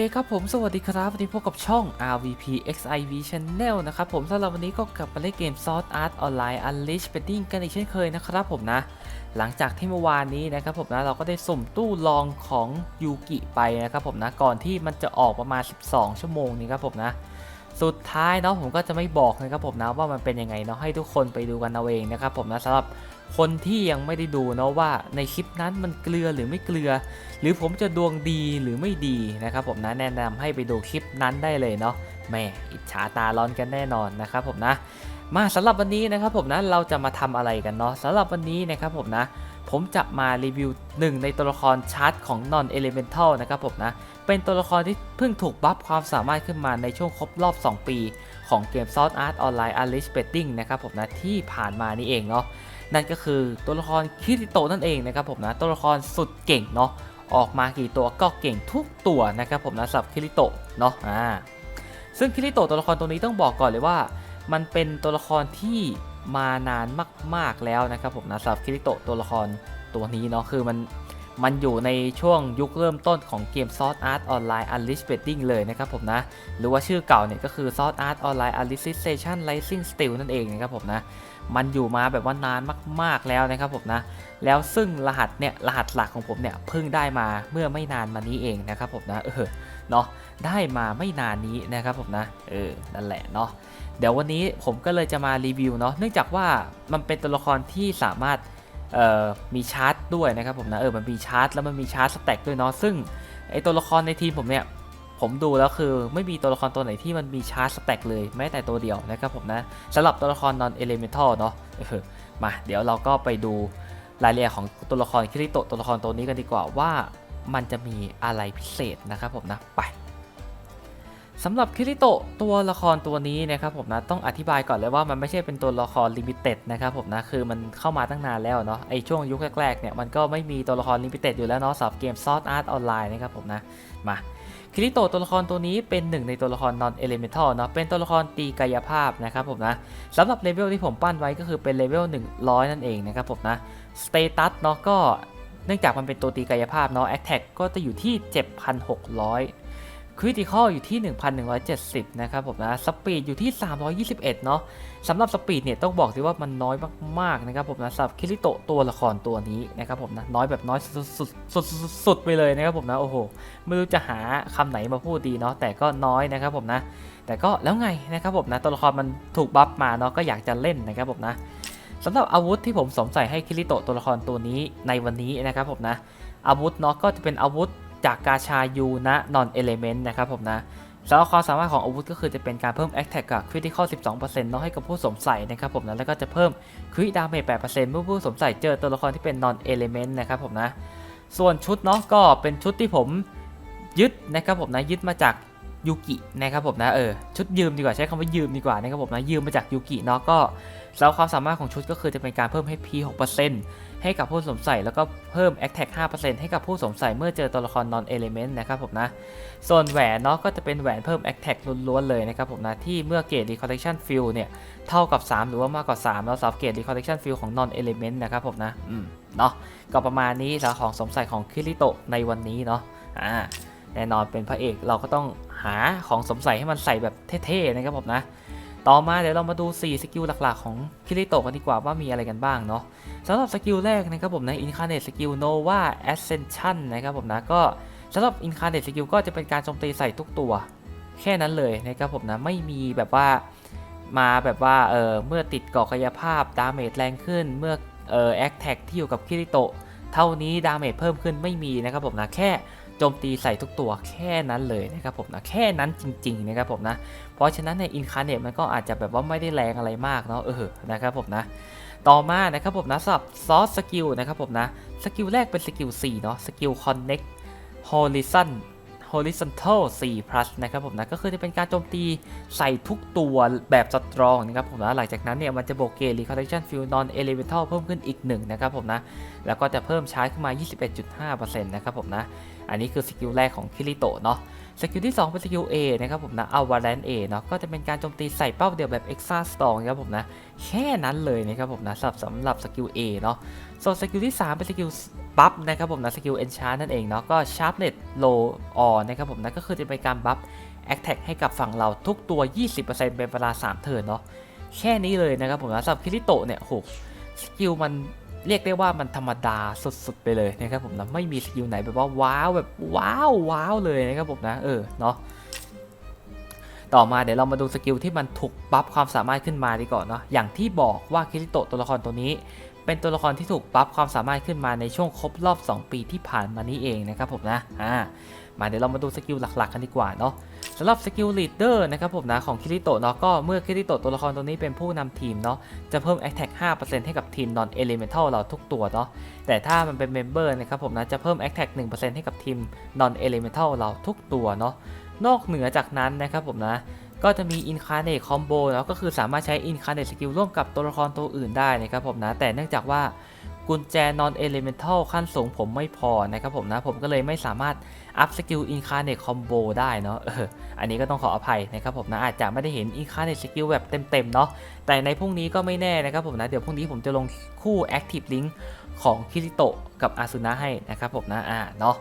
ครับผมสวัสดีครับ วันนี้พบกับช่อง RVP XIV Channel นะครับผมสำหรับวันนี้ก็กลับมาเล่นเกม Sword Art Online Unleashed Bedding กันอีกเช่นเคยนะครับผมนะ หลังจากที่เมื่อวานนี้นะครับผมนะเราก็ได้สุ่มตู้ลองของยูกิไปนะครับผมนะก่อนที่มันจะออกประมาณ 12 ชั่วโมงนี้ครับผมนะ สุดท้ายเนาะผมก็จะไม่บอกนะครับผมนะว่ามันเป็นยังไงเนาะให้ทุกคนไปดูกันเอาเองนะครับผมนะสำหรับ คนที่ยังไม่ได้ดูเนาะว่าในคลิปนั้นมันเกลือหรือไม่เกลือ หรือผมจะดวงดีหรือไม่ดีนะครับผมนะแนะนำให้ไปดูคลิปนั้นได้เลยเนาะแม่อิจฉาตาร้อนกันแน่นอนนะครับผมนะมาสำหรับวันนี้นะครับผมนะเราจะมาทำอะไรกันเนาะสำหรับวันนี้นะครับผมนะผมจะมารีวิวหนึ่งในตัวละครชาร์ตของ Non Elemental นะครับผมนะ เป็นตัวละครที่เพิ่งถูกบัฟความสามารถขึ้นมาในช่วงครบรอบ 2 ปี ของเกม Sword Art Online Unleashed Betting นะครับผมนะ ที่ผ่านมานี่เองเนาะ นั่นก็คือตัวละครคิริโตนั่นเองนะครับผมนะตัวละครสุดเก่งเนาะออกมากี่ตัวก็เก่งทุกตัวนะครับผมนะสำหรับคิริโตเนาะอ่าซึ่งคิริโตตัวละครตัวนี้ต้องบอกก่อนเลยว่า มันเป็นตัวละครที่มานานมาก ๆแล้วนะครับผมนะสำหรับคิริโตตัวละครตัวนี้เนาะคือมัน มันอยู่ในช่วงยุคเริ่มต้นของเกม Sword Art Online Unleashed Betting เลยนะครับผมนะ หรือว่าชื่อเก่าเนี่ยก็คือ Sword Art Online Alicization Rising Steel นั่นเองนะครับผมนะ มันอยู่มาแบบว่านานมาก ๆแล้วนะครับผมนะ แล้วซึ่งรหัสเนี่ยรหัสหลักของผมเนี่ยเพิ่งได้มาเมื่อไม่นานมานี้เองนะครับผมนะ เออ เนาะได้มาไม่นานนี้นะครับผมนะ เออ นั่นแหละเนาะ เดี๋ยววันนี้ผมก็เลยจะมารีวิวเนาะ เนื่องจากว่ามันเป็นตัวละครที่สามารถ มีชาร์จด้วยนะครับผมนะเออมันมีชาร์จแล้วมันมีชาร์จสแต็กด้วยเนาะซึ่งไอตัวละครในทีมผมเนี่ยผมดูแล้วคือไม่มีตัวละครตัวไหนที่มันมีชาร์จสแต็กเลยแม้แต่ตัวเดียวนะครับผมนะสำหรับตัวละคร non elemental เนาะมาเดี๋ยวเราก็ไปดูรายละเอียดของตัวละครคิริโตตัวละครตัวนี้กันดีกว่าว่ามันจะมีอะไรพิเศษนะครับผมนะไป สำหรับคิริโตะตัวละครตัวนี้นะครับผมนะต้องอธิบายก่อนเลยว่ามันไม่ใช่เป็นตัวละครลิมิเต็ดนะครับผมนะคือมันเข้ามาตั้งนานแล้วเนาะไอช่วงยุคแรกๆเนี่ยมันก็ไม่มีตัวละครลิมิเต็ดอยู่แล้วเนาะสำหรับเกม Sword Art Online นะครับผมนะมาคิริโตะตัวละครตัวนี้เป็นหนึ่งในตัวละคร non elemental เนาะเป็นตัวละครตีกายภาพนะครับผมนะสำหรับเลเวลที่ผมปั้นไว้ก็คือเป็นเลเวล100 นั่นเองนะครับผมนะสเตตัสเนาะก็เนื่องจากมันเป็นตัวตีกายภาพเนาะ attack ก็จะอยู่ที่ 7,600 critical อยู่ที่ 1,170 นะครับผมนะ speed อยู่ที่ 321 เนาะสำหรับ speed เนี่ยต้องบอกเลยว่ามันน้อยมากๆนะครับผมนะสำหรับคิริโตะตัวละครตัวนี้นะครับผมนะน้อยแบบน้อยสุดๆสุดสุดไปเลยนะครับผมนะโอ้โหไม่รู้จะหาคำไหนมาพูดดีเนาะแต่ก็น้อยนะครับผมนะ แต่ก็แล้วไงนะครับผมนะตัวละครมันถูกบัฟมาเนาะก็อยากจะเล่นนะครับผมนะสำหรับอาวุธที่ผมสวมใส่ให้คิริโตะตัวละครตัวนี้ในวันนี้นะครับผมนะอาวุธเนาะก็จะเป็นอาวุธ จากกาชายูนะนอนเอเลเมนต์นะครับผมนะสำหรับความสามารถของอาวุธก็คือจะเป็นการเพิ่ม Attack กับ Critical 12%เนาะให้กับผู้สวมใส่นะครับผมนะแล้วก็จะเพิ่ม Crit Damage 8%เมื่อผู้สวมใส่เจอตัวละครที่เป็น Non Element นะครับผมนะ ส่วนชุดเนาะก็เป็นชุดที่ผมยึดนะครับผมนะยึดมาจาก ยูกินะครับผมนะเออชุดยืมดีกว่าใช้คำว่ายืมดีกว่านะครับผมนะยืมมาจากยูกิเนาะก็สำหรับความสามารถของชุดก็คือจะเป็นการเพิ่ม HP 6%ให้กับผู้สวมใส่แล้วก็เพิ่ม Attack 5%ให้กับผู้สวมใส่เมื่อเจอตัวละคร Non Element นะครับผมนะส่วนแหวนเนาะก็จะเป็นแหวนเพิ่ม Attack ล้วนๆเลยนะครับผมนะที่เมื่อเกรด Recollection Field เนี่ยเท่ากับ 3 หรือว่ามากกว่า 3 แล้วสำหรับเกรด Recollection Field ของ Non Element นะครับผมนะอืมเนาะก็ประมาณนี้สำหรับของสวมใส่ของคิริโตะในวันนี้เนาะอ่าแน่นอนเป็นพระเอกเราก็ต้อง หาของสมใส่ให้มันใส่แบบเท่ๆนะครับผมนะ ต่อมาเดี๋ยวเรามาดู 4 สกิลหลักๆ ของคิริโตกันดีกว่าว่ามีอะไรกันบ้างเนาะสำหรับสกิลแรกนะครับผมนะ Incarnate Skill Nova Ascension นะครับผมนะก็สำหรับ Incarnate Skill ก็จะเป็นการโจมตีใส่ทุกตัว แค่นั้นเลยนะครับผมนะไม่มีแบบว่ามาแบบว่าเออเมื่อติดเกาะกายภาพดาเมจแรงขึ้นเมื่อเออแอคแท็กที่อยู่กับคิริโตเท่านี้ดาเมจเพิ่มขึ้นไม่มีนะครับผมนะแค่ โจมตีใส่ทุกตัวแค่นั้นเลยนะครับผมนะแค่นั้นจริงๆนะครับผมนะเพราะฉะนั้นในอินคาเนตมันก็อาจจะแบบว่าไม่ได้แรงอะไรมากเนาะเออนะครับผมนะต่อมานะครับผมนะสำหรับซอสสกิลนะครับผมนะสกิลแรกเป็นสกิล4เนาะสกิล connect horizon horizontal 4 plus นะครับผมนะก็คือจะเป็นการโจมตีใส่ทุกตัวแบบสตรองนะครับผมนะหลังจากนั้นเนี่ยมันจะโบกเกร recollection field non elemental เพิ่มขึ้นอีก1นะครับผมนะแล้วก็จะเพิ่มใชาร์จขึ้นมา 21.5%นะครับผมนะอันนี้คือสกิลแรกของคิริโตะเนาะสกิลที่ 2 เป็นสกิล A นะครับผมนะ a v a l a n c e A เนาะก็จะเป็นการโจมตีใส่เป้าเดียวแบบ Extra Strong นะครับผมนะแค่นั้นเลยนะครับผมนะสำหรับสำหรับสกิล A เนาะ ส่วนสกิลที่ 3 เป็นสกิลบัฟนะครับผมนะสกิล enchant นั่นเองเนาะก็ sharpness low or นะครับผมนะก็คือจะเป็นการบัฟ attack ให้กับฝั่งเราทุกตัว 20%เป็นเวลา 3 เทิร์นเนาะแค่นี้เลยนะครับผมนะสำหรับคิริโตะเนี่ยโหสกิลมันเรียกได้ว่ามันธรรมดาสุดๆไปเลยนะครับผมนะไม่มีสกิลไหนแบบว่าว้าวแบบว้าวว้าวเลยนะครับผมนะเออเนาะต่อมาเดี๋ยวเรามาดูสกิลที่มันถูกบัฟความสามารถขึ้นมาดีก่อนเนาะอย่างที่บอกว่าคิริโตะตัวละครตัวนี้ เป็นตัวละครที่ถูกบัฟความสามารถขึ้นมาในช่วงครบรอบ 2 ปีที่ผ่านมานี้เองนะครับผมนะอ่ามาเดี๋ยวเรามาดูสกิลหลักๆกันดีกว่าเนาะสำหรับสกิลลีดเดอร์นะครับผมนะของคิริโตะเนาะก็เมื่อคิริโตะตัวละครตัวนี้เป็นผู้นำทีมเนาะจะเพิ่ม Attack 5%ให้กับทีม Non Elemental เราทุกตัวเนาะแต่ถ้ามันเป็นเมมเบอร์นะครับผมนะจะเพิ่ม Attack 1%ให้กับทีม Non Elemental เราทุกตัวเนาะนอกเหนือจากนั้นนะครับผมนะ ก็จะมี Incarnate Combo แล้วก็คือสามารถใช้ Incarnate Skill ร่วมกับตัวละครตัวอื่นได้นะครับผมนะ แต่เนื่องจากว่ากุญแจ Non Elemental ขั้นสูงผมไม่พอนะครับผมนะ ผมก็เลยไม่สามารถอัพสกิล Incarnate Combo ได้เนาะเอออันนี้ก็ต้องขออภัยนะครับผมนะอาจจะไม่ได้เห็น Incarnate Skill แบบเต็มๆเนาะแต่ในพรุ่งนี้ก็ไม่แน่นะครับผมนะ เดี๋ยวพรุ่งนี้ผมจะลงคู่ Active Link ของคิริโตะกับอาซุนะให้นะครับผมนะอ่าเนาะ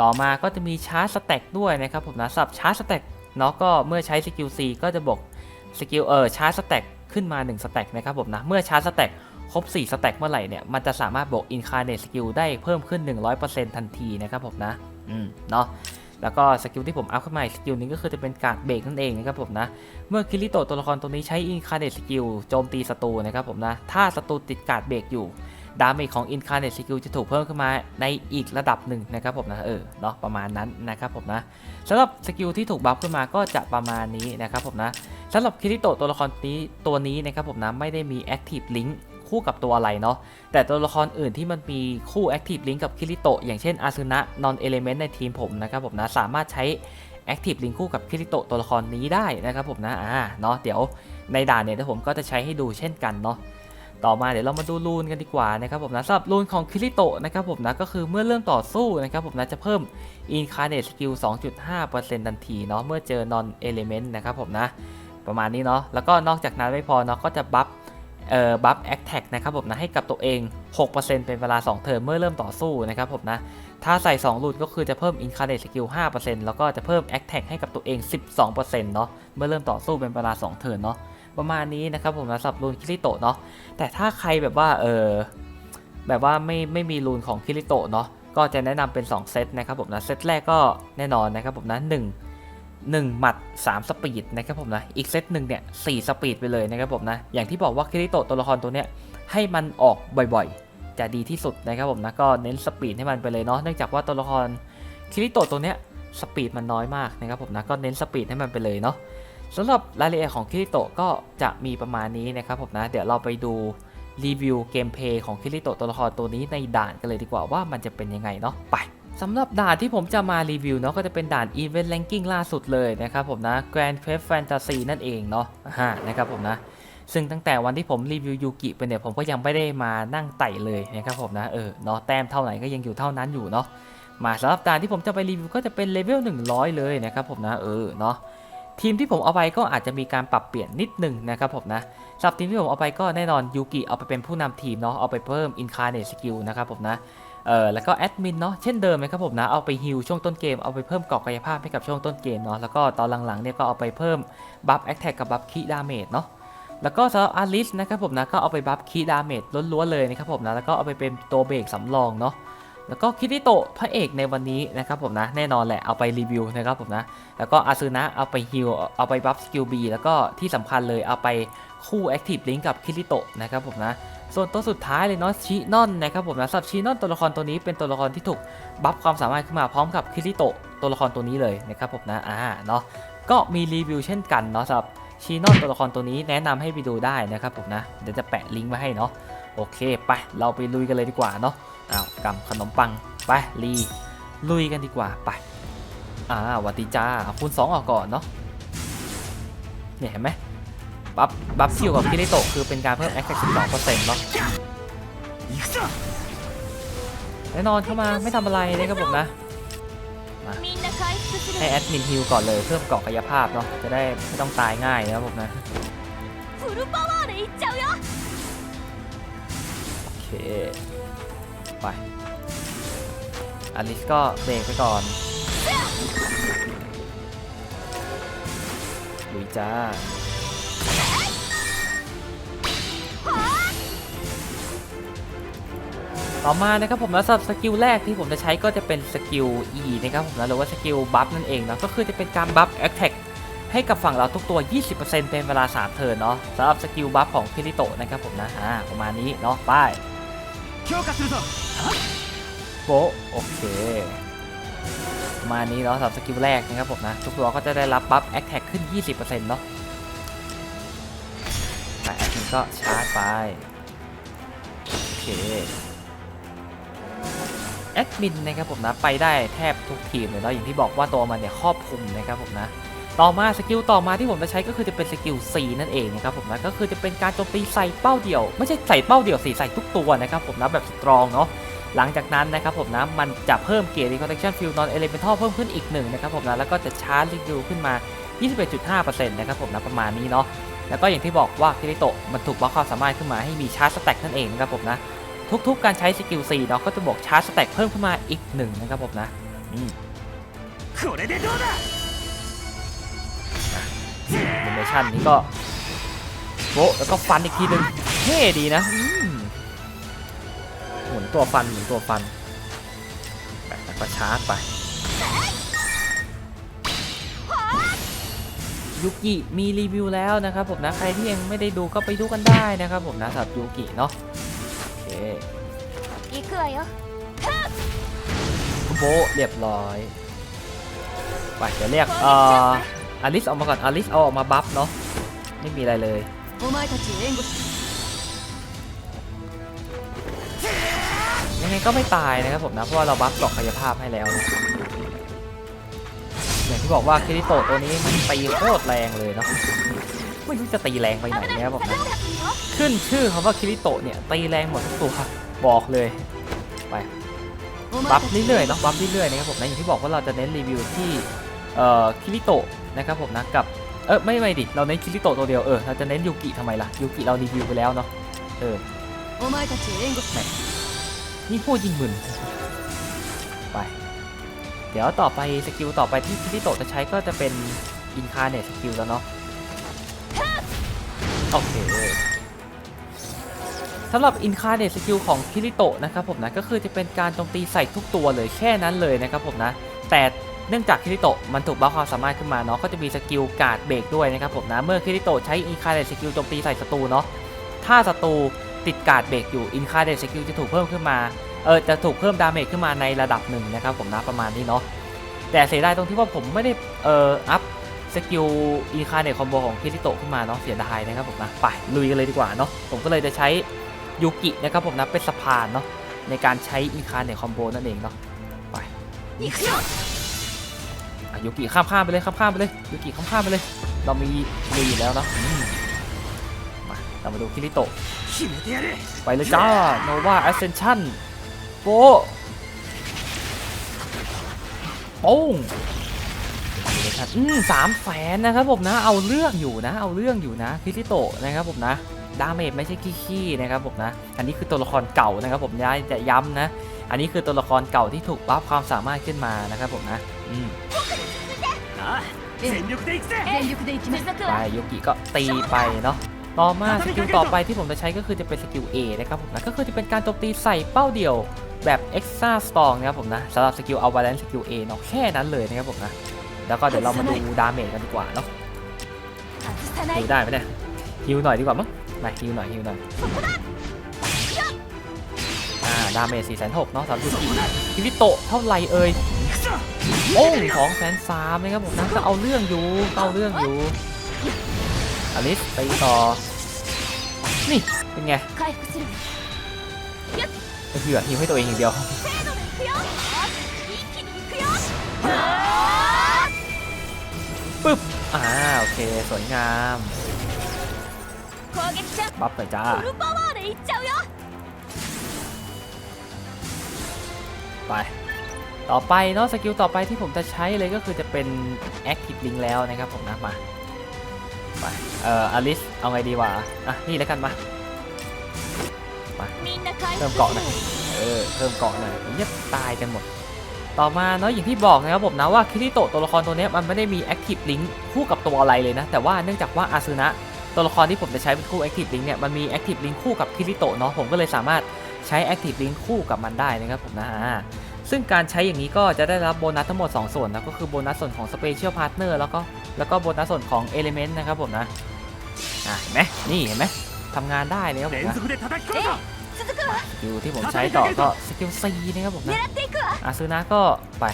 ต่อมาก็จะมีชาร์จสแต็กด้วยนะครับผมนะสับชาร์จสแต็ก เนาะก็เมื่อใช้สกิล C ก็จะบอกสกิลเออชาร์จสแต็กขึ้นมา1สแต็กนะครับผมนะ เมื่อชาร์จสแต็กครบ 4 สแต็กเมื่อไหร่เนี่ย มันจะสามารถบอก Incarnate Skill ได้เพิ่มขึ้น 100%ทันทีนะครับผมนะ อืม เนาะแล้วก็สกิลที่ผมอัพขึ้นมาสกิลนึงก็คือจะเป็นการเบรกนั่นเองนะครับผมนะ เมื่อคิริโตตัวละครตัวนี้ใช้ Incarnate Skill โจมตีศัตรูนะครับผมนะ ถ้าศัตรูติดการเบรกอยู่ ดาเมจของ Incarnate Skill จะถูกเพิ่มขึ้นมาในอีกระดับหนึ่งนะครับผมนะเออเนาะประมาณนั้นนะครับผมนะสำหรับสกิลที่ถูกบัฟขึ้นมาก็จะประมาณนี้นะครับผมนะสำหรับคิริโตตัวละครนี้ตัวนี้นะครับผมนะไม่ได้มี Active Link คู่กับตัวอะไรเนาะแต่ตัวละครอื่นที่มันมีคู่ Active Link กับคิริโตอย่างเช่นอาซึนะ Non Element ในทีมผมนะครับผมนะสามารถใช้ Active Link คู่กับคิริโตตัวละครนี้ได้นะครับผมนะอ่าเนาะเดี๋ยวในด่านเนี่ยผมก็จะใช้ให้ดูเช่นกันเนาะ ต่อมาเดี๋ยวเรามาดูรูนกันดีกว่านะครับผมนะสำหรับรูนของคิริโตะนะครับผมนะก็คือเมื่อเริ่มต่อสู้นะครับผมนะจะเพิ่ม Incarnate Skill 2.5%ทันทีเนาะเมื่อเจอ Non Element นะครับผมนะประมาณนี้เนาะแล้วก็นอกจากนั้นไม่พอเนาะก็จะบัฟเอ่อบัฟ Attack นะครับผมนะให้กับตัวเอง 6%เป็นเวลา 2 เทอมเมื่อเริ่มต่อสู้นะครับผมนะถ้าใส่ 2 รูนก็คือจะเพิ่ม Incarnate Skill 5%แล้วก็จะเพิ่ม Attack ให้กับตัวเอง 12%เนาะเมื่อเริ่มต่อสู้เป็นเวลา 2 เทิร์นเนาะ ประมาณนี้นะครับผมนะสำหรับรูนคิริโตะเนาะแต่ถ้าใครแบบว่าเออแบบว่าไม่ไม่มีรูนของคิริโตะเนาะก็จะแนะนำเป็น 2 เซตนะครับผมนะเซตแรกก็แน่นอนนะครับผมนะ1 1หมัด 3 สปีดนะครับผมนะอีกเซตหนึ่งเนี่ย4สปีดไปเลยนะครับผมนะอย่างที่บอกว่าคิริโตะตัวละครตัวเนี้ยให้มันออกบ่อยๆ จะดีที่สุดนะครับผมนะก็เน้นสปีดให้มันไปเลยเนาะเนื่องจากว่าตัวละครคิริโตะตัวเนี้ยสปีดมันน้อยมากนะครับผมนะก็เน้นสปีดให้มันไปเลยเนาะ สำหรับรายละเอียดของคิริโตะก็จะมีประมาณนี้นะครับผมนะ เดี๋ยวเราไปดูรีวิวเกมเพย์ของคิริโตะตัวละครตัวนี้ในด่านกันเลยดีกว่าว่ามันจะเป็นยังไงเนาะไปสำหรับด่านที่ผมจะมารีวิวเนาะก็จะเป็นด่าน Event Ranking ล่าสุดเลยนะครับผมนะ Grand Quest Fantasy นั่นเองเนาะอ่านะครับผมนะ ซึ่งตั้งแต่วันที่ผมรีวิวยูกิไปเนี่ยผมก็ยังไม่ได้มานั่งไต่เลยนะครับผมนะเออเนาะแต้มเท่าไหร่ก็ยังอยู่เท่านั้นอยู่เนาะมาสำหรับด่านที่ผมจะไปรีวิวก็จะเป็นเลเวล100 เลยนะครับผมนะเออเนาะ ทีมที่ผมเอาไปก็อาจจะมีการปรับเปลี่ยนนิดหนึ่งนะครับผมนะสำหรับทีมที่ผมเอาไปก็แน่นอนยูกิเอาไปเป็นผู้นำทีมเนาะเอาไปเพิ่ม Incarnate Skill นะครับผมนะเออแล้วก็แอดมินเนาะเช่นเดิมนะครับผมนะเอาไปฮิลช่วงต้นเกมเอาไปเพิ่มเกราะกายภาพให้กับช่วงต้นเกมเนาะแล้วก็ตอนหลังๆเนี่ยก็เอาไปเพิ่มบัฟแอคแท็กกับบัฟคีดาเมจเนาะแล้วก็สำหรับอาริสนะครับผมนะก็เอาไปบัฟคีดาเมจล้วนๆเลยนะครับผมนะแล้วก็เอาไปเป็นตัวเบรกสำรองเนาะ แล้วก็คิริโตะพระเอกในวันนี้นะครับผมนะแน่นอนแหละเอาไปรีวิวนะครับผมนะแล้วก็อาซึนะเอาไปฮิลเอาไปบัฟสกิลบีแล้วก็ที่สำคัญเลยเอาไปคู่แอคทีฟลิงก์กับคิริโตะนะครับผมนะส่วนตัวสุดท้ายเลยเนาะชินอนนะครับผมนะสับชินอนตัวละครตัวนี้เป็นตัวละครที่ถูกบัฟความสามารถขึ้นมาพร้อมกับคิริโตะตัวละครตัวนี้เลยนะครับผมนะอ่าเนาะก็มีรีวิวเช่นกันเนาะสำหรับชินอนตัวละครตัวนี้แนะนำให้ไปดูได้นะครับผมนะเดี๋ยวจะแปะลิงก์ไว้ให้เนาะโอเคไปเราไปลุยกันเลยดีกว่าเนาะ อ้าวกำขนมปัง ไปลีลุยกันดีกว่าไปอ่าวัติจ้าคูณ2ออกก่อนเนาะเนี่ยเห็นไหมบัฟบัฟคิวกับกิริโตคือเป็นการเพิ่มแอคแท็กสิบสองเปอร์เซ็นต์เนาะแน่นอนเข้ามาไม่ทำอะไรเลยครับผมนะมาให้แอดมินฮิลก่อนเลยเพิ่มเกาะกายภาพเนาะจะได้ไม่ต้องตายง่ายนะครับผมนะโอเค ไปอลิสก็เบรกไปก่อนลุยจ้าต่อมานะครับผมนะสำหรับสกิลแรกที่ผมจะใช้ก็จะเป็นสกิล E นะครับผมนะหรือว่าสกิลบัฟนั่นเองเนาะก็คือจะเป็นการบัฟ Attack ให้กับฝั่งเราทุกตัว 20%เป็นเวลา 3 เทิร์นเนาะสำหรับสกิลบัฟของคิริโตนะครับผมนะอ่าประมาณนี้เนาะไป้าย 強化するぞ โบะโอเคประมาณนี้เนาะสำหรับสกิลแรกนะครับผมนะทุกตัวก็จะได้รับบัฟ Attack ขึ้น 20%เนาะไปแอดมินก็ชาร์จไปโอเค แอดมินนะครับผมนะไปได้แทบทุกทีมเลยเนาะอย่างที่บอกว่าตัวมันเนี่ยครอบคลุมนะครับผมนะ ต่อมาสกิลต่อมาที่ผมจะใช้ก็คือจะเป็นสกิล C นั่นเองนะครับผมนะก็คือจะเป็นการโจมตีใส่เป้าเดี่ยว ไม่ใช่ใส่เป้าเดี่ยวสีใส่ทุกตัวนะครับผมนะแบบสตรองเนาะหลังจากนั้นนะครับผมนะมันจะเพิ่มเกียร์ Reconnection Field Non Elemental เพิ่มขึ้นอีกหนึ่งนะครับผมนะแล้วก็จะชาร์จสกิลขึ้นมา 21.5%นะครับผมนะประมาณนี้เนาะแล้วก็อย่างที่บอกว่าคิริโตะมันถูกบล็อกความสามารถขึ้นมาให้มีชาร์จสแต็กนั่นเองนะครับผมนะทุกๆ การใช้สกิล4เนาะก็จะบวกชาร์จสแต็กเพิ่มขึ้นมาอีกหนึ่งนะครับผมนะอืม แอนิมชันนี้ก็โบแล้วก็ฟันอีกทีหนึ่งเท่ดีนะหมุนตัวฟันหมุนตัวฟันแแล้วก็ชาร์จไปยุกิมีรีวิวแล้วนะครับผมนะใครที่ยังไม่ได้ดูก็ไปดูกันได้นะครับผมนะสำหรับยุกิเนาะโอเคโบเรียบร้อยไปจะเรียกเอ่อ อลิสออกมาก่อนอลิสเอาออกมาบัฟเนาะไม่มีอะไรเลยยังไงก็ไม่ตายนะครับผมนะเพราะว่าเราบัฟกรอกกายภาพให้แล้วอย่างที่บอกว่าคริโตตัวนี้มันตีโคตรแรงเลยเนาะไม่รู้จะตีแรงไปไหนเนี่ยบอกนะขึ้นชื่อคำว่าคริโตเนี่ยตีแรงหมดทุกตัวบอกเลยไปบัฟเรื่อยๆเนาะบัฟเรื่อยๆนะครับผมนะอย่างที่บอกว่าเราจะเน้นรีวิวที่เอ่อคริโต นะครับผมนะกับเออไม่ไม่ดิเราเน้นคิริโตตัวเดียวเออเราจะเน้นยูกิทำไมล่ะยูกิเราดีวิวไปแล้วเนาะเออนี่พูดยิงมึนไปเดี๋ยวต่อไปสกิลต่อไปที่คิริโตจะใช้ก็จะเป็นอินคาเนตสกิลแล้วเนาะโอเคสำหรับ Incarnate Skill ของคิริโตนะครับผมนะก็คือจะเป็นการโจมตีใส่ทุกตัวเลยแค่นั้นเลยนะครับผมนะแต่ เนื่องจากคิริโตะมันถูกบัฟความสามารถขึ้นมาเนาะก็จะมีสกิลกาดเบรกด้วยนะครับผมนะเมื่อคิริโตะใช้อินคาเดสกิลโจมตีใส่ศัตรูเนาะถ้าศัตรูติดกาดเบรกอยู่อินคาเดสกิลจะถูกเพิ่มขึ้นมาเออจะถูกเพิ่มดาเมจขึ้นมาในระดับหนึ่งนะครับผมนะประมาณนี้เนาะแต่เสียดายตรงที่ว่าผมไม่ได้เอออัพสกิลอินคาเนตคอมโบของคิริโตะขึ้นมาเนาะเสียดายนะครับผมนะไปลุยกันเลยดีกว่าเนาะผมก็เลยจะใช้ยูกินะครับผมนะเป็นสะพานเนาะในการใช้อินคาเนตคอมโบนั่นเองเนาะไป โยูกิข้ามข้ามไปเลยข้ามข้ามไปเลยโยูกิข้ามข้ามไปเลย เรามีมีแล้วนะมาเรามาดูคิริโตะไปเลยจ้าโนวาแอสเซนชั่นโปปุ้งอืมสามแสนนะครับผมนะ เอาเรื่องอยู่นะ เอาเรื่องอยู่นะคิริโตะนะครับผมนะดาเมจไม่ใช่ขี้ๆนะครับผมนะ อันนี้คือตัวละครเก่านะครับผมย้ายจะย้ำนะ อันนี้คือตัวละครเก่าที่ถูกบัฟความสามารถขึ้นมานะครับผมนะ 全力でいくぜ全力で行きます続く ไป わ ยูกิก็ตีไปเนาะ ต่อมาสกิลต่อไปที่ผมจะใช้ก็คือจะเป็นสกิล A นะครับผมนะ ก็คือจะเป็นการโจมตีใส่เป้าเดียวแบบ Extra Strong นะครับผมนะสำหรับสกิล a v a l a n c e สกิล A เนาะแค่นั้นเลยนะครับผมนะ แล้วก็เดี๋ยวเรามาดูดาเมจกันดีกว่าเนาะ 外さな ฮิ いう ได้ไหมเนี่ยฮิวหน่อยดีกว่ามั้งมาฮิวหน่อยฮิวหน่อยอ่าดาเมจ4 6 0 0เนาะสำหรับยูกิคิริโตะเท่าไหร่เอ่ย 行くぞ โอ้สองแสนสามเนะครับผมนะก็เอาเรื่องอยู่เอาเรื่องอยู่อลิสไปต่อ นี่เป็นไงเหือดหิวให้ตัวเองอย่างเดียวปึ๊บอ่าโอเคสวยงามบัฟไปจ้าไป ต่อไปเนาะสกิลต่อไปที่ผมจะใช้เลยก็คือจะเป็น Active Link แล้วนะครับผมนะมามาเอ่ออลิสเอาไงดีวะอะนี่แล้วกันมามาเพิ่มเกาะหน่อยเออเพิ่มเกาะหน่อยเยียตายกันหมด ต่อมาเนาะอย่างที่บอกนะครับผมนะว่าคิริโตะตัวละครตัวนี้มันไม่ได้มี Active Link คู่กับตัวอะไรเลยนะ แต่ว่าเนื่องจากว่าอาซูนะตัวละครที่ผมจะใช้เป็นคู่ Active Link เนี่ยมันมี Active Link คู่กับคิริโตะเนาะผมก็เลยสามารถใช้ Active Link คู่กับมันได้นะครับผมนะฮะ ซึ่งการใช้อย่างนี้ก็จะได้รับโบนัสทั้งหมด 2 ส่วนนะก็คือโบนัสส่วนของ Special Partner แล้วก็แล้วก็โบนัสส่วนของ Element นะครับผมนะอะเห็นไหมนี่เห็นไหมทำงานได้เลยครับผมนะอยู่ที่ผมใช้ต่อก็สกิลซีนะครับผมนะอาซูนะก็ไป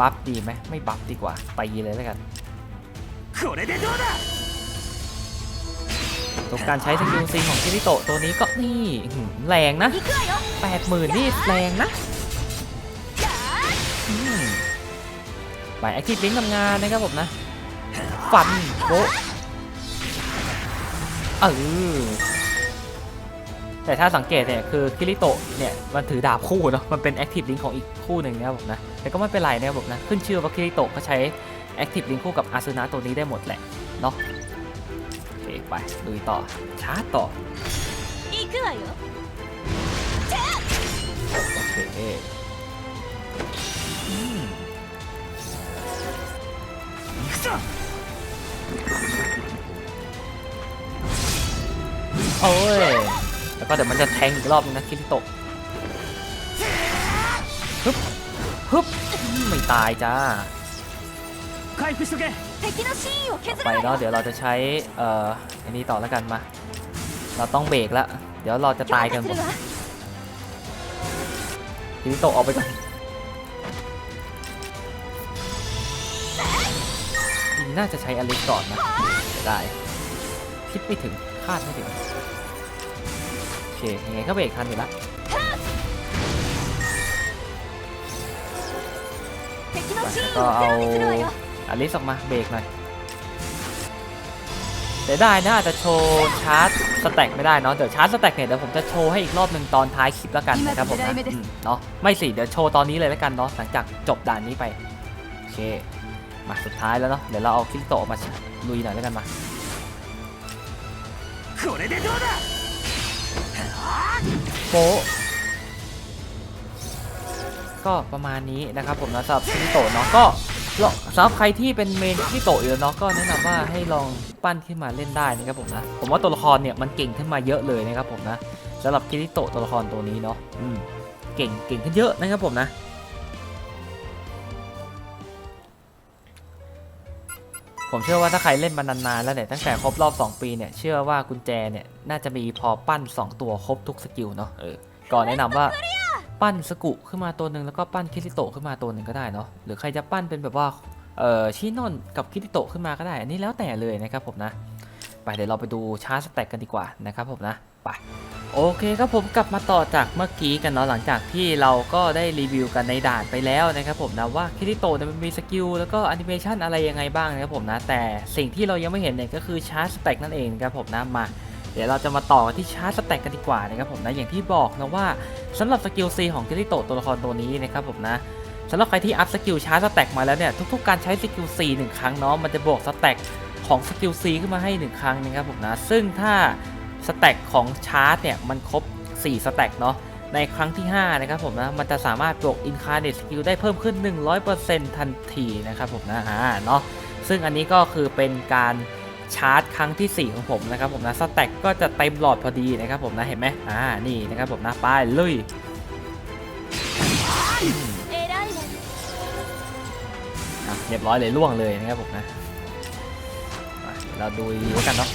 บัฟดีไหมไม่บัฟดีกว่าไปยีเลยแล้วกันตัวการใช้สกิลซีของคิริโตตัวนี้ก็นี่แรงนะ 80,000 นี่แรงนะ ไปแอคทีฟลิงทำงานนะครับผมนะ ฟันโบเออแต่ถ้าสังเกตเนี่ยคือคิริโตะเนี่ยมันถือดาบคู่เนาะมันเป็นแอคทีฟลิงของอีกคู่หนึ่งนะครับผมนะแต่ก็ไม่เป็นไรนะครับผมนะขึ้นชื่อว่าคิริโตะก็ใช้แอคทีฟลิงคู่กับอาซูนะตัวนี้ได้หมดแหละเนาะโอเคไปลุยต่อชาร์จต่อโอเค โอ้ย แล้วก็เดี๋ยวมันจะแทงอีกรอบนึงนะคิริโตะฮึบฮึบไม่ตายจ้าต่อไปเนาะเดี๋ยวเราจะใช้ เอ่อ อันนี้ต่อแล้วกันมา เราต้องเบรกแล้ว เดี๋ยวเราจะตายกันหมดคิริโตะออกไปก่อน น่าจะใช้อลิสก่อนนะจะได้ คิดไม่ถึง คาดไม่ถึง โอเค ยังไงก็เบรกทันอยู่ละก็เอาอลิสออกมาเบรกหน่อยเดี๋ได้นะอาจจะโชว์ชาร์จสแต็กไม่ได้เนาะเดี๋ยวชาร์จสแต็กเนี่ยเดี๋ยวผมจะโชว์ให้อีกรอบหนึ่งตอนท้ายคลิปแล้วกันนะครับผมนะเนาะไม่สิเดี๋ยวโชว์ตอนนี้เลยแล้วกันเนาะหลังจากจบด่านนี้ไปโอเค มาสุดท้ายแล้วเนาะเดี๋ยวเราเอาคิริโตมาลุยหน่อยแล้วกันมาโปก็ประมาณนี้นะครับผมนะสำหรับคิริโตเนาะก็สำหรับใครที่เป็นเมนคิริโตอยู่เนาะก็แนะนำว่าให้ลองปั้นขึ้นมาเล่นได้นะครับผมนะผมว่าตัวละครเนี่ยมันเก่งขึ้นมาเยอะเลยนะครับผมนะสำหรับคิริโตตัวละครตัวนี้เนาะเก่งเก่งขึ้นเยอะนะครับผมนะ ผมเชื่อว่าถ้าใครเล่นมานานๆแล้วเนี่ยตั้งแต่ครบรอบ 2 ปีเนี่ยเชื่อว่ากุญแจเนี่ยน่าจะมีพอปั้น 2 ตัวครบทุกสกิลเนาะเออก่อนแนะนำว่าปั้นสกุขึ้นมาตัวหนึ่งแล้วก็ปั้นคิริโตขึ้นมาตัวหนึ่งก็ได้เนาะหรือใครจะปั้นเป็นแบบว่าเออชินอนกับคิริโตขึ้นมาก็ได้ อันนี้แล้วแต่เลยนะครับผมนะ ไปเดี๋ยวเราไปดูชาร์จสแต็กกันดีกว่านะครับผมนะ ไปโอเคครับผมกลับมาต่อจากเมื่อกี้กันเนาะหลังจากที่เราก็ได้รีวิวกันในด่านไปแล้วนะครับผมนะว่าคิริโตะเนี่ยมันมีสกิลแล้วก็แอนิเมชันอะไรยังไงบ้างนะครับผมนะแต่สิ่งที่เรายังไม่เห็นเนี่ยก็คือชาร์จสแต็กนั่นเองครับผมนะมา เดี๋ยวเราจะมาต่อกันที่ชาร์จสแต็กกันดีกว่านะครับผมนะอย่างที่บอกนะว่าสำหรับสกิล C ของคิริโตะตัวละครตัวนี้นะครับผมนะสำหรับใครที่อัพสกิลชาร์จสแต็กมาแล้วเนี่ยทุกๆการใช้สกิล C หนึ่งครั้งเนาะมันจะบวกสแต็กของสกิล C ขึ้นมาให้หนึ่งครั้งนะครับผมนะซึ่งถ้า สแต็กของชาร์ตเนี่ยมันครบ 4 สแต็กเนาะในครั้งที่ 5 นะครับผมนะ มันจะสามารถบวก Incarnate Skill ได้เพิ่มขึ้น 100%ทันทีนะครับผมนะฮะเนาะซึ่งอันนี้ก็คือเป็นการชาร์จครั้งที่ 4 ของผมนะครับผมนะสแต็กก็จะเต็มหลอดพอดีนะครับผมนะเห็นไหมอ่านี่นะครับผมนะไปลุยเรียบร้อยเลยล่วงเลยนะครับผมนะ เราดูแล้วกันเนาะ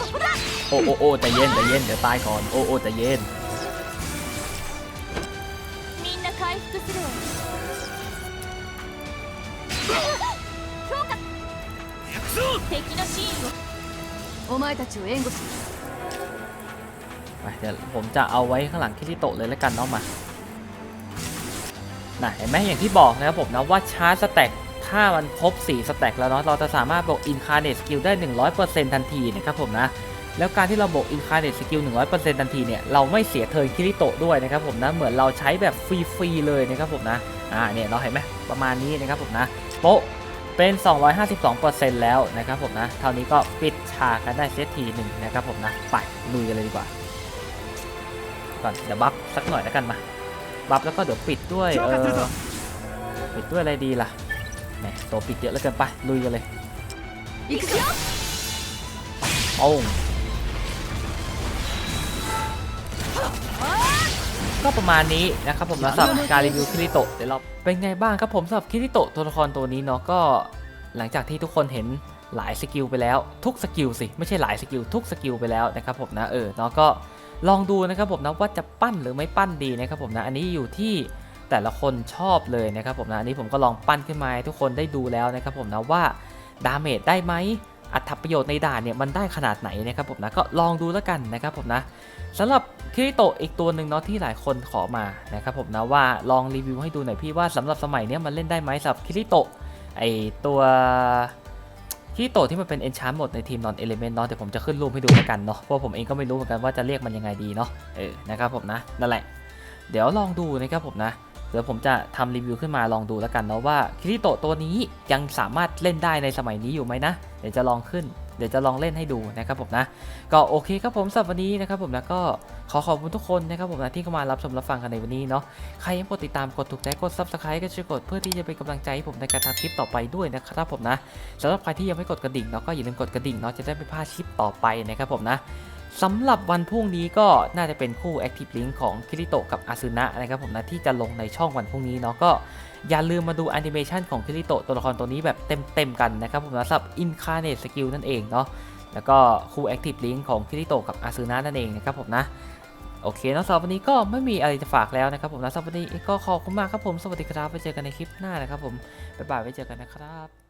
โอ้โอ้โอ้ใจเย็นใจเย็นเดี๋ยวตายก่อนโอ้โอ้ใจเย็นไปเดี๋ยวผมจะเอาไว้ข้างหลังคิริโตะเลยแล้วกันเนาะมานเห็นไหมอย่างที่บอกนะครับผมนะว่าชาร์จสแต็ก ถ้ามันครบ4สแต็กแล้วเนาะเราจะสามารถบวกอินคาร์เนตสกิลได้ 100%ทันทีนะครับผมนะแล้วการที่เราบวก Incarnate Skill 100%ทันทีเนี่ยเราไม่เสียเทิร์นคิริโตะด้วยนะครับผมนะเหมือนเราใช้แบบฟรีๆเลยนะครับผมนะอ่าเนี่ยเราเห็นไหมประมาณนี้นะครับผมนะโป๊ะเป็น 252%แล้วนะครับผมนะเท่านี้ก็ปิดฉากกันได้เซตทีหนึ่งนะครับผมนะไปลุยกันเลยดีกว่าก่อนเดี๋ยวบัฟสักหน่อยแล้วกันมาบัฟแล้วก็เดี๋ยวปิดด้วยเออปิดด้วยอะไรดีล่ะ แหมตัวปิดเยอะแล้วกันไปลุยกันเลยอีกเโอ้ก็ประมาณนี้นะครับผมสำหรับการรีวิวคิริโตะเดี๋ยเเป็นไงบ้างครับผมสำหรับคิริโตะตัวละครตัวนี้เนาะก็หลังจากที่ทุกคนเห็นหลายสกิลไปแล้วทุกสกิลสิไม่ใช่หลายสกิลทุกสกิลไปแล้วนะครับผมนะเออเนาะก็ลองดูนะครับผมนะว่าจะปั้นหรือไม่ปั้นดีนะครับผมนะอันนี้อยู่ที่ แต่ละคนชอบเลยนะครับผมนะอันนี้ผมก็ลองปั้นขึ้นมาให้ทุกคนได้ดูแล้วนะครับผมนะว่าดาเมจได้ไหมอัตประโยชน์ในด่านเนี่ยมันได้ขนาดไหนนะครับผมนะก็ลองดูแล้วกันนะครับผมนะสำหรับคิริโตะอีกตัวหนึ่งเนาะที่หลายคนขอมานะครับผมนะว่าลองรีวิวให้ดูหน่อยพี่ว่าสำหรับสมัยเนี้ยมันเล่นได้ไหมสำหรับคิริโตะไอตัวคิริโตะที่มันเป็น enchant หมดในทีม non element เนาะเดี๋ยวผมจะขึ้นรูปให้ดูแล้วกันเนาะเพราะผมเองก็ไม่รู้เหมือนกันว่าจะเรียกมันยังไงดีเนาะเออนะครับผมนะนั่นแหละ เดี๋ยวลองดูนะครับผมนะ เดี๋ยวผมจะทำรีวิวขึ้นมาลองดูแล้วกันเนาะว่าคิริโตะตัวนี้ยังสามารถเล่นได้ในสมัยนี้อยู่ไหมนะ เดี๋ยวจะลองขึ้นเดี๋ยวจะลองเล่นให้ดูนะครับผมนะ ก็โอเคครับผมสำหรับวันนี้นะครับผมนะก็ขอขอบคุณทุกคนนะครับผมนะที่เข้ามารับชมรับฟังกันในวันนี้เนาะใครยังกดติดตามกดถูกใจกด subscribe ก็ช่วยกดเพื่อที่จะเป็นกำลังใจให้ผมในการทำคลิปต่อไปด้วยนะครับผมนะสำหรับใครที่ยังไม่กดกระดิ่งเนาะก็อย่าลืมกดกระดิ่งเนาะจะได้ไม่พลาดคลิปต่อไปนะครับผมนะ สำหรับวันพรุ่งนี้ก็น่าจะเป็นคู่ Active Link ของคิริโตะกับอาซึนะนะครับผมนะที่จะลงในช่องวันพรุ่งนี้เนาะก็อย่าลืมมาดูแอนิเมชันของคิริโตะตัวละครตัวนี้แบบเต็มๆกันนะครับผมนะสำหรับ Incarnate Skill นั่นเองเนาะแล้วก็คู่ Active Link ของคิริโตะกับอาซึนะนั่นเองนะครับผมนะโอเคเนาะสำหรับวันนี้ก็ไม่มีอะไรจะฝากแล้วนะครับผมนะสำหรับวันนี้ก็ขอบคุณมากครับผมสวัสดีครับไว้เจอกันในคลิปหน้านะครับผมบ๊ายบายไว้เจอกันนะครับ